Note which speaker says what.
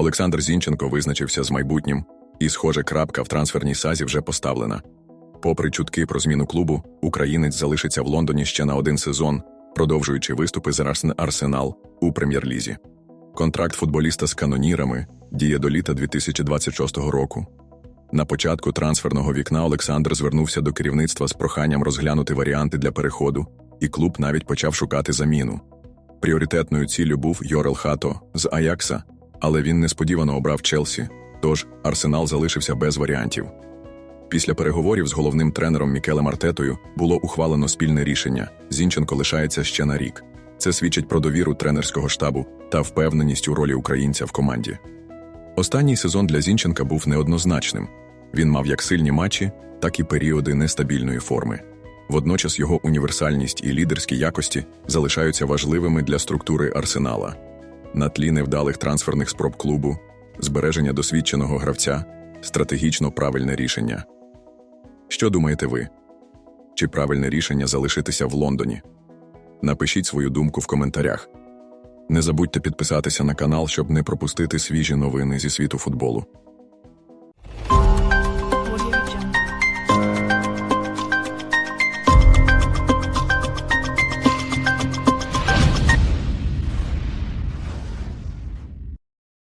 Speaker 1: Олександр Зінченко визначився з майбутнім, і, схоже, крапка в трансферній сазі вже поставлена. Попри чутки про зміну клубу, українець залишиться в Лондоні ще на один сезон, продовжуючи виступи за Арсен- Арсенал у прем'єр-лізі. Контракт футболіста з канонірами діє до літа 2026 року. На початку трансферного вікна Олександр звернувся до керівництва з проханням розглянути варіанти для переходу, і клуб навіть почав шукати заміну. Пріоритетною ціллю був Йорел Хато з Аякса, але він несподівано обрав Челсі, тож Арсенал залишився без варіантів. Після переговорів з головним тренером Мікелем Артетою було ухвалено спільне рішення: Зінченко лишається ще на рік. Це свідчить про довіру тренерського штабу та впевненість у ролі українця в команді. Останній сезон для Зінченка був неоднозначним. Він мав як сильні матчі, так і періоди нестабільної форми. Водночас його універсальність і лідерські якості залишаються важливими для структури арсенала. На тлі невдалих трансферних спроб клубу, збереження досвідченого гравця, стратегічно правильне рішення. Що думаєте ви? Чи правильне рішення залишитися в Лондоні? Напишіть свою думку в коментарях. Не забудьте підписатися на канал, щоб не пропустити свіжі новини зі світу футболу.